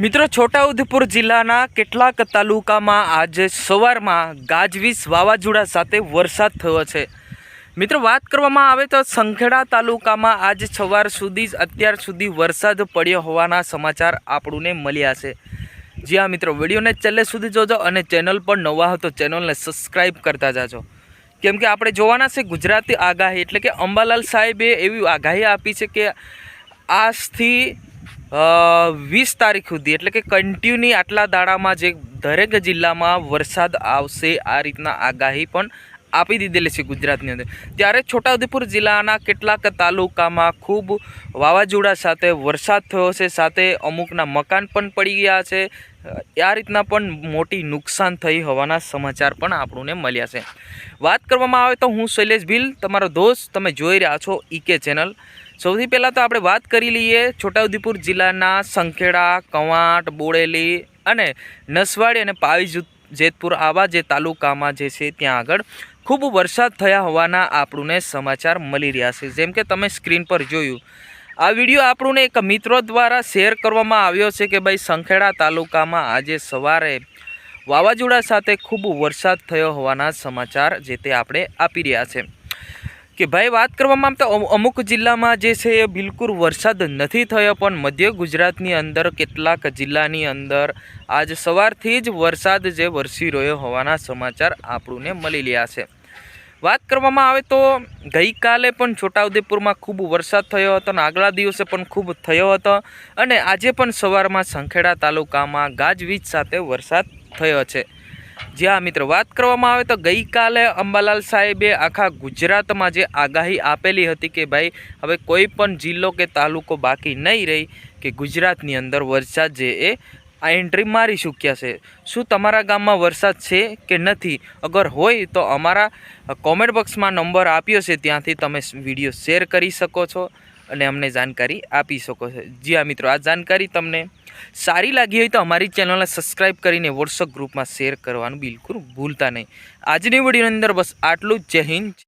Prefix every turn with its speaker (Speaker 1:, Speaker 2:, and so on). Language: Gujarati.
Speaker 1: મિત્રો, છોટાઉદેપુર જિલ્લાના કેટલાક તાલુકામાં આજે સવારમાં ગાજવીજ વાવાઝોડા સાથે વરસાદ થયો છે. મિત્રો, વાત કરવામાં આવે તો સંખેડા તાલુકામાં આજ સવાર સુધી અત્યાર સુધી વરસાદ પડ્યો હોવાના સમાચાર આપણને મળ્યા છે. જી હા, મિત્રો, વિડીયોને છેલ્લે સુધી જોજો અને ચેનલ પર નવા હો તો ચેનલને સબસ્ક્રાઈબ કરતા જાજો. કેમ કે આપણે જોવાના છે ગુજરાતી આગાહી, એટલે કે અંબાલાલ સાહેબે એવી આગાહી આપી છે કે આજથી વીસ તારીખ સુધી, એટલે કે કન્ટિન્યુ આટલા દાડામાં જે દરેક જિલ્લામાં વરસાદ આવશે, આ રીતના આગાહી પણ આપી દીધેલી છે ગુજરાતની અંદર. ત્યારે છોટાઉદેપુર જિલ્લાના કેટલાક તાલુકામાં ખૂબ વાવાઝોડા સાથે વરસાદ થયો છે, સાથે અમુકના મકાન પણ પડી ગયા છે. આ રીતના પણ મોટી નુકસાન થઈ હોવાના સમાચાર પણ આપણને મળ્યા છે. વાત કરવામાં આવે તો હું શૈલેષ ભીલ, તમારો દોસ્ત, તમે જોઈ રહ્યા છો ઈકે ચેનલ. સૌથી પહેલાં તો આપણે વાત કરી લઈએ છોટાઉદેપુર જિલ્લાના સંખેડા, કવાંટ, બોડેલી અને નસવાડી અને પાવી જેતપુર આવા જે તાલુકામાં જે છે, ત્યાં આગળ. ખૂબ વરસાદ થયા હોવાના આપણને સમાચાર મળી રહ્યા છે. જેમ કે તમે સ્ક્રીન પર જોયું. આ વીડિયો આપણને એક મિત્રો દ્વારા શેર કરવામાં આવ્યો છે કે ભાઈ સંખેડા તાલુકામાં આજે સવારે વાવાઝોડા સાથે ખૂબ વરસાદ થયો હોવાના સમાચાર જે તે આપણે આપી રહ્યા છે. કે ભાઈ વાત કરવામાં આમ તો અમુ- અમુક જિલ્લામાં જે છે એ બિલકુલ વરસાદ નથી થયો, પણ મધ્ય ગુજરાતની અંદર, કેટલાક જિલ્લાની અંદર આજ સવારથી જ વરસાદ જે વરસી રહ્યો હોવાના સમાચાર આપણને મળી રહ્યા છે. વાત કરવામાં આવે તો ગઈકાલે પણ છોટાઉદેપુરમાં ખૂબ વરસાદ થયો હતો અને આગલા દિવસે પણ ખૂબ થયો હતો. અને આજે પણ સવારમાં સંખેડા તાલુકામાં ગાજવીજ સાથે વરસાદ થયો છે. જ્યાં મિત્રો, વાત કરવામાં આવે તો ગઈકાલે અંબાલાલ સાહેબે આખા ગુજરાતમાં જે આગાહી આપેલી હતી કે ભાઈ, હવે કોઈ પણ જિલ્લો કે તાલુકો બાકી નહીં રહી કે ગુજરાતની અંદર વરસાદ જે એ આ એન્ટ્રી મારી ચૂક્યા છે. શું તમારા ગામમાં વરસાદ છે કે નથી? અગર હોય તો અમારા કોમેન્ટ બોક્સમાં નંબર આપ્યો છે, ત્યાંથી તમે વીડિયો શેર કરી શકો છો અને અમને જાણકારી આપી શકો છો. જી હા, મિત્રો, આ જાણકારી તમને સારી લાગી હોય તો અમારી ચેનલને સબસ્ક્રાઈબ કરીને વોટ્સઅપ ગ્રુપમાં શેર કરવાનું બિલકુલ ભૂલતા નહીં. આજની વિડીયોની અંદર બસ આટલું જ. જય હિન્દ.